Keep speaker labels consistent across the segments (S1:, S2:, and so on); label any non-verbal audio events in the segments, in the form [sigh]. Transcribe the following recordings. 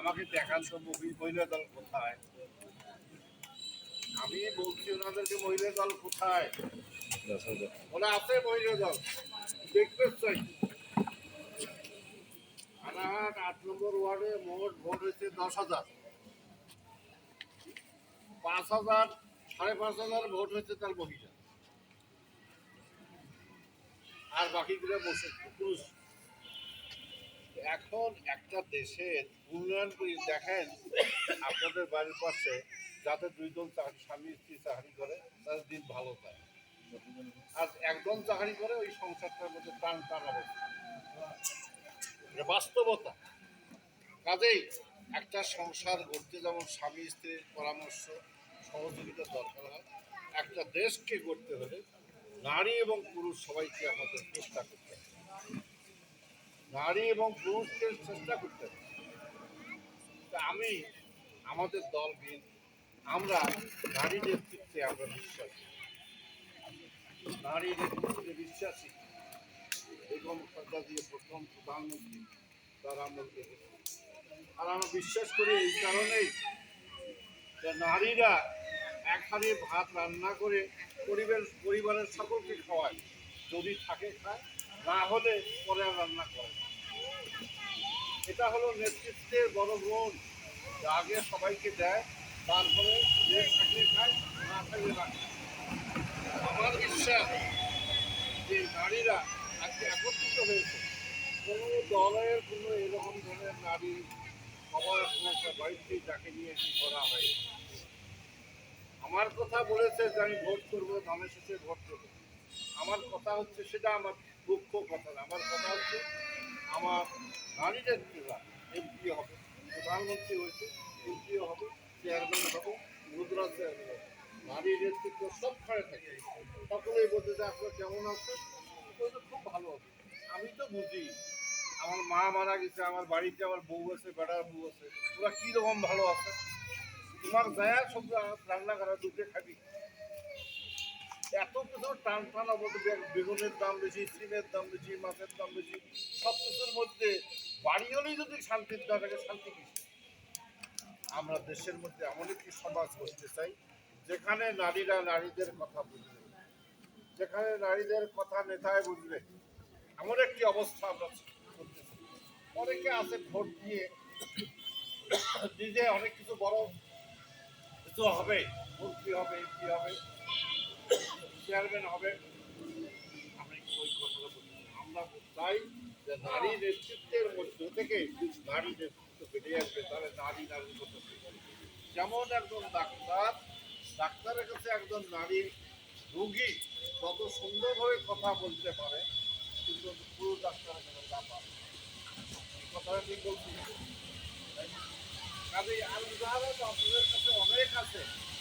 S1: আমাকে দেখান মহি- মহিলা দল কোথায়? আমি বলছি ওনাদেরকে মহিলা দল কোথায়? ওরা আছে মহিলা দল। দেখতে চাই। আনাহাট আট নম্বর ওয়ার্ডে মোট ভোট হয়েছে দশ হাজার। পাঁচ হাজার, সাড়ে পাঁচ হাজার ভোট হয়েছে তার মহিলা। আর বাকিগুলো বসে পুরুষ এখন একটা দেশের উন্নয়ন করে দেখেন, আপনাদের বাড়ির পাশে যাতে দুইজন স্বামী স্ত্রী চাকরি করে তাদের দিন ভালো যায়। আর একজন চাকরি করে ওই সংসারটার মধ্যে টান টান অবস্থা বাস্তবতা। কাজেই একটা সংসার গড়তে যেমন স্বামী স্ত্রীর পরামর্শ সহযোগিতার দরকার হয়, একটা দেশকে গড়তে হলে নারী এবং পুরুষ সবাইকে আমাদের চেষ্টা করতে নারী এবং পুরুষকে চেষ্টা করতে হবে। আমি, আমাদের দল আমরা নারী নেতৃত্বে আমরা বিশ্বাসী। নারী নেতৃত্বে বিশ্বাসী। এবং খালেদা দিয়ে প্রথম প্রধানমন্ত্রী, তারা থেকে আর আমরা বিশ্বাস করি এই কারণেই যে নারীরা এক ভাত রান্না করে পরিবার পরিবারের সকলকে খাওয়ায়। যদি থাকে খায় না হলে পরে আর রান্না করে। এটা হলো নেতৃত্বের বড় গুণ যে আগে সবাইকে দেয়, তারপরে যে থাকলে খায়, না থাকলে খায়। আমার বিশ্বাস যে নারীরা আজকে একত্রিত হয়েছে কোনো দলের, কোনো এরকম ধরনের নারী সবার একটা বাড়িতে যাকে নিয়ে কি করা হয় আমার কথা বলেছে যে আমি ভোট করব, ধানের ভোট করব আমার কথা হচ্ছে সেটা আমার মুখ্য কথা আমার কথা হচ্ছে আমার নারী নেত্রীরা এমপি হবে, প্রধানমন্ত্রী হয়েছে এমপিও হবে চেয়ারম্যান হবে, মুদ্রা চেয়ারম্যান হবে। নারী নেতৃত্ব সবখানে থাকে। সকলেই বলতে যে আপনার কেমন আছে ওই তো খুব ভালো আছে। আমি তো বুঝি, আমার মা মারা গেছে, আমার বাড়িতে আমার বউ আছে বেড়ার বউ আছে, ওরা কীরকম ভালো আছে? তোমার দয়া সব রান্না করা দুধে খাবি। টান টান অবস্থা বেগুনের দাম বেশি, সিমের দাম বেশি, মাছের দাম বেশি, সব কিছুর মধ্যে বাড়ি হলেই যদি শান্তির দেওয়া থাকে, শান্তি কি? আমরা দেশের মধ্যে এমন একটি সমাজ করতে চাই, যেখানে নারীরা নারীদের কথা বুঝবে, যেখানে নারীদের কথা নেতায় বুঝবে। এমন একটি অবস্থা আমরা করতে চাই। অনেকে আছে ভোট দিয়ে [coughs] নিজে অনেক কিছু বড়, কিছু হবে মন্ত্রী হবে এমপি হবে? চেয়ারম্যান হবে আমি আমরা চাই যে নারী নেতৃত্বের মধ্য থেকে নারী নেতৃত্ব বেরিয়ে আসবে তাহলে নারী নারীর শিখবে। যেমন একজন ডাক্তার, ডাক্তারের কাছে একজন নারী রোগী যত সুন্দরভাবে কথা বলতে পারে, কিন্তু পুরো ডাক্তারের কাছে তা পারে কথাটা ঠিক বলছি? কাজেই আর উদাহরণ আপনাদের কাছে অনেক আছে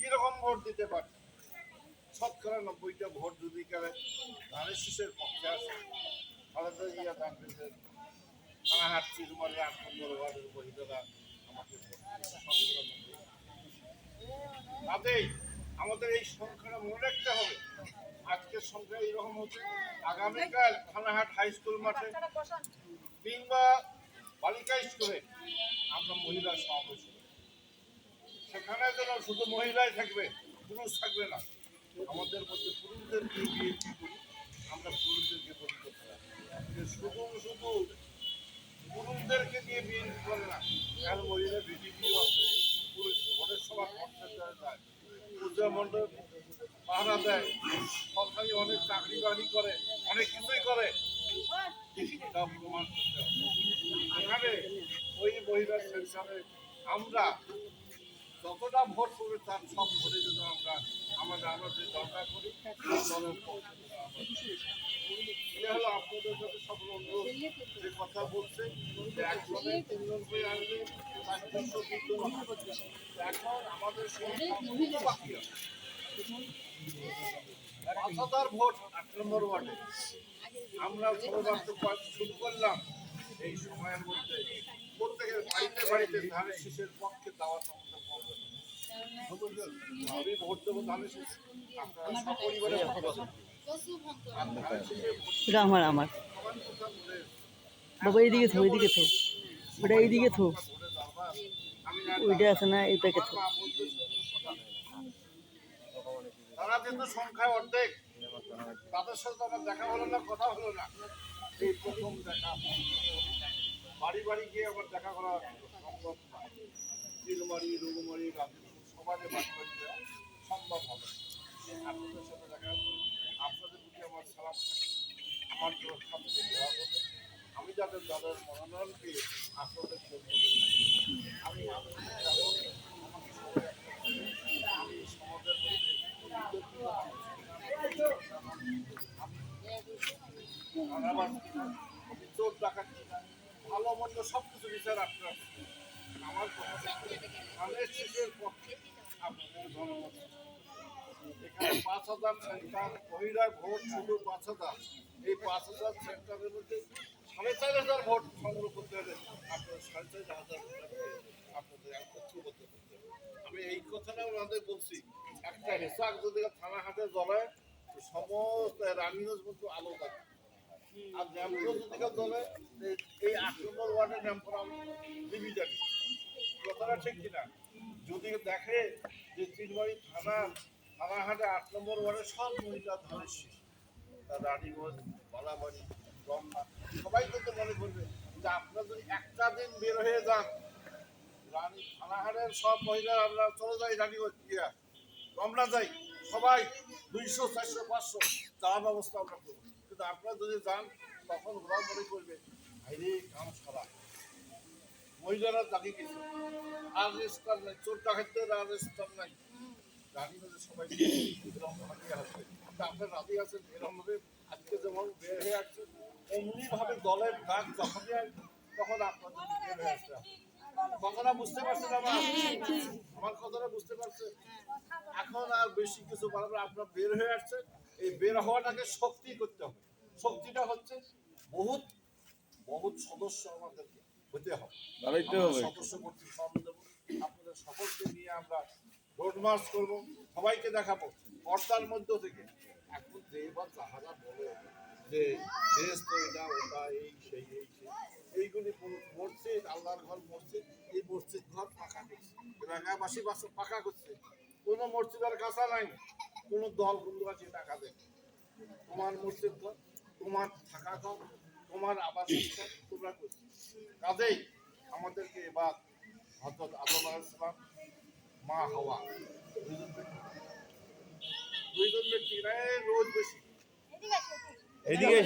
S1: কীরকম ভোট দিতে পারি? শতকরা নব্বইটা ভোট যদি করে ধানের শীষের পক্ষে আসে তাহলে তো ইয়া কংগ্রেসের থানাহাট চিরমারি আট নম্বর ওয়ার্ডের মহিলারা আমাকে ভোট দিয়েছে, শতকরা 90 কাজেই আমাদের এই সংখ্যাটা মনে রাখতে হবে। আজকের সংখ্যা এইরকম হচ্ছে। আগামীকাল থানাহাট হাই স্কুল মাঠে কিংবা বালিকা স্কুলে আমরা মহিলা সমাবেশ। সেখানে যেন শুধু মহিলাই থাকবে, পুরুষ থাকবে না। আমাদের মধ্যে পুরুষদেরকে বিএনপি করি, আমরা পুরুষদেরকে বলি করতে শুধু শুধু পুরুষদেরকে নিয়ে বিএনপি করে না কারণ মহিলা বিজেপিও আছে পুরুষ ভোটের সভা করতে যায় পূজা মণ্ডপ পাহারা দেয়, সরকারি অনেক চাকরি বাড়ি করে, অনেক কিছুই করে। সব প্রমাণ করতে হবে ওই মহিলার সেন্সারে আমরা যতটা ভোট করবে তার সব ভোটে যদি আমরা আমাদের আমরা যে দরকার করি আপনাদের যে কথা আমাদের বাকি ভোট নম্বর ওয়ার্ডে। আমরা শুরু করলাম এই সময়ের মধ্যে। প্রত্যেকের বাড়িতে বাড়িতে ধানের শীষের পক্ষে করবেন
S2: আমার আমার। বাবা, এইদিকে থো এইদিকে থো। ওটা এইদিকে থো। ওইটা আছে না, এই প্যাকেট থো।
S1: তারা কিন্তু সংখ্যায় অর্ধেক। তাদের সাথে আমার দেখা হলো না, কথা হলো না। এই প্রথম দেখা। বাড়ি বাড়ি গিয়ে আমার দেখা করা সম্ভব না তিলমারি রঘুমারি গান্ধীপুর সবাই বাড়ি বাড়ি যাওয়া সম্ভব হবে আপনাদের সাথে দেখা আপনাদের প্রতি আমার সালাম আমার সাথে দোয়া করবেন আমি যাদের দলের মনোনয়ন পেয়ে আপনাদের আমি আমি সমাজের কিনা, চোর ডাকাত ভালো মন্দ সব কিছু বিচার আপনার আমার কথা ধানের পক্ষে। এখানে পাঁচ হাজার সেন্টার, মহিলা ভোট শুধু পাঁচ হাজার। এই পাঁচ হাজার সেন্টারের মধ্যে সাড়ে চার হাজার ভোট সংগ্রহ করতে হলে আপনার সাড়ে চার হাজার আপনাদের আমি এই কথাটা ওনাদের বলছি, একটা হিসাব যদি থানা হাটে জ্বলে সমস্ত রানিগঞ্জ মতো আলো থাকে আর ন্যামপুর যদি জ্বলে, এই- আট নম্বর ওয়ার্ডের ন্যামপুর লিবি জানি কথাটা ঠিক কিনা? যদি দেখে যে তিনবাড়ি থানা থানাহাটে আট নম্বর ওয়ার্ডে সব মহিলা শীষ তার রানীগঞ্জ, বালাবাড়ি রমনা সবাই কিন্তু মনে করবে যে আপনারা যদি একটা দিন বের হয়ে যান, রানী থানাহাটের সব মহিলা আমরা চলে যাই রানীগঞ্জ গিয়া। রমনা যাই, সবাই দুইশো, চারশো, পাঁচশো, যাওয়ার ব্যবস্থা আমরা করব। কিন্তু আপনারা যদি যান, তখন ওরা মনে করবে ভাইরে কাম সারা। মহিলারা দাঁড়িয়ে গেছে আর রেস্টার নাই চোর ডাকাতদের আর রেস্টার নাই। রানীগঞ্জে সবাই। এরকম ভাবে আছে আপনার রাজি আছেন এরকম ভাবে আজকে যেমন বের হয়ে আসছে অমনি ভাবে দলের ডাক আসবে তখন আপনাদের বের হয়ে হবে। কথাটা বুঝতে পারছেন আমার আমার কথাটা বুঝতে পারছেন? এখন আর বেশি কিছু না, আপনার বের হয়ে আসছে। এই বের হওয়াটাকে শক্তি করতে হবে। শক্তিটা হচ্ছে বহুত বহুত সদস্য আমাদেরকে হতে হবে।
S3: দাঁড়াইতে হবে
S1: সদস্য কর্তৃক আপনাদের সকলকে নিয়ে আমরা রোড মার্চ করব। সবাইকে দেখাবো। পর্দার মধ্য থেকে। এখন যে যাহারা বলে যে দেশ তো এটা ওটা এই সেই এই এইগুলি মসজিদ আল্লাহর ঘর মসজিদ এই মসজিদ ঘর পাকা করছে। এলাকাবাসী বাস পাকা করছে। কোনো মসজিদের কাছা নাই। কোনো দল বন্ধু আছে টাকা দেয়। তোমার মসজিদ ঘর তোমার থাকা ঘর তোমার আবাস তোমরা করছ কাজেই আমাদেরকে এবার হজরত আদম আলাইসালাম মা হওয়া দুইজন ব্যক্তি। দুইজন ব্যক্তি রোজ বেশি।
S3: এদিকে